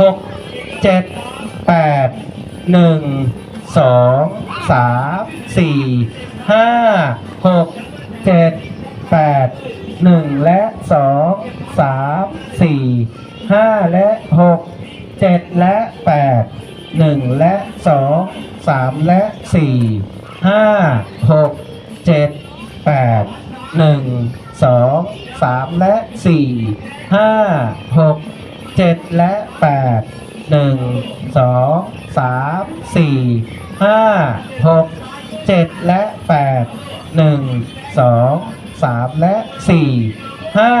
หกเจ็ดแปดหนึ่งสองสามสี่ห้าหกเจ็ดแปดหนึ่งและสองสามสี่ห้าและหกเจ็ดและแปดหนึ่งและสองสามและสี่ห้าหกเจ็ดแปดหนึ่งสองสามและสี่ห้าหก เจ็ดและแปดหนึ่งสองสามสี่ห้าหกเจ็ดและแปดหนึ่งสองสามและสี่ห้า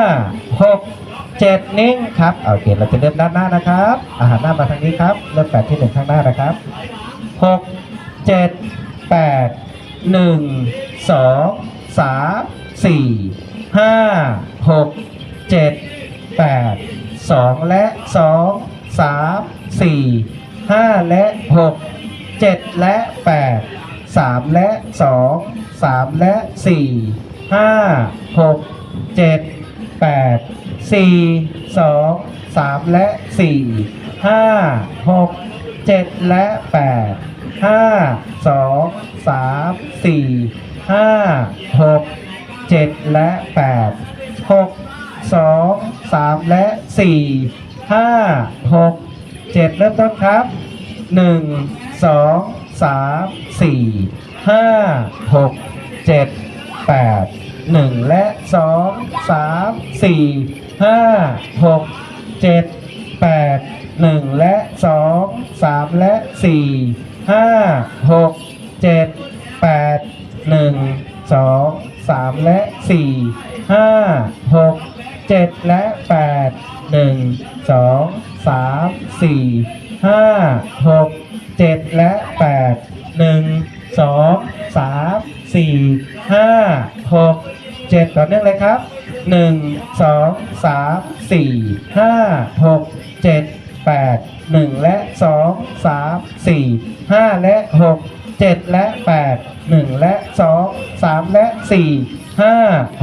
หกเจ็ดนิ่งครับโอเคเราจะเริ่มด้านหน้านะครับ อาหารหน้ามาทางนี้ครับ เริ่มแปดที่หนึ่งข้างหน้านะครับหกเจ็ดแปดหนึ่งสองสามสี่ห้าหกเจ็ดแปด สองและสองสามสี่ห้าและหกเจ็ดและแปดสามและสองสามและสี่ห้าหกเจ็ดแปดสี่สองสามและสี่ห้าหกเจ็ดและแปดห้าสองสามสี่ห้าหกเจ็ดและแปดหกสอง สามและสี่ห้าหกเจ็ดเริ่มต้นครับหนึ่งสองสามสี่ห้าหกเจ็ดแปดหนึ่งและสองสามสี่ห้าหกเจ็ดแปดหนึ่งและสองสามและสี่ห้าหกเจ็ดแปดหนึ่งสองสามและสี่ห้าหก เจ็ดและแปดหนึ่งสองสามสี่ห้าหกเจ็ดและแปดหนึ่งสองสามสี่ห้าหกเจ็ดต่อเนื่องเลยครับหนึ่งสองสามสี่ห้าหกเจ็ดแปดหนึ่งและสองสามสี่ห้าและหกเจ็ดและแปดหนึ่งและสองสามและสี่ห้า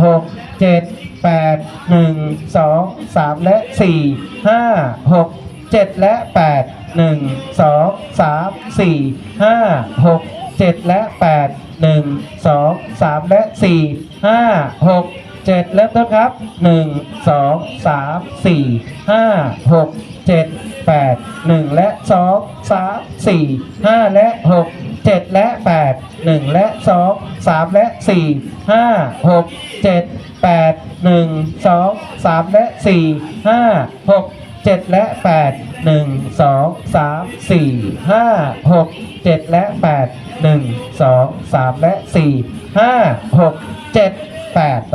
หกเจ็ด แปดหนึ่งสองสามและสี่ห้าหกเจ็ดและแปดหนึ่งสองสามสี่ห้าหกเจ็ดและแปดหนึ่งสองสามและสี่ห้าหกเจ็ดเริ่มต้นครับหนึ่งสองสามสี่ห้าหกเจ็ดแปดหนึ่งและสองสามสี่ห้าและห กเจ็ดและแปดหนึ่งและสองสามและสี่ห้าหกเจ็ดแปดหนึ่งสองสามและ 4 5 6 7 และแปดหนึ่งสองสามสี่ห้าหกเจ็ดและแปดหนึ่งสองสามและสี่ห้าหกเจ็ดแปด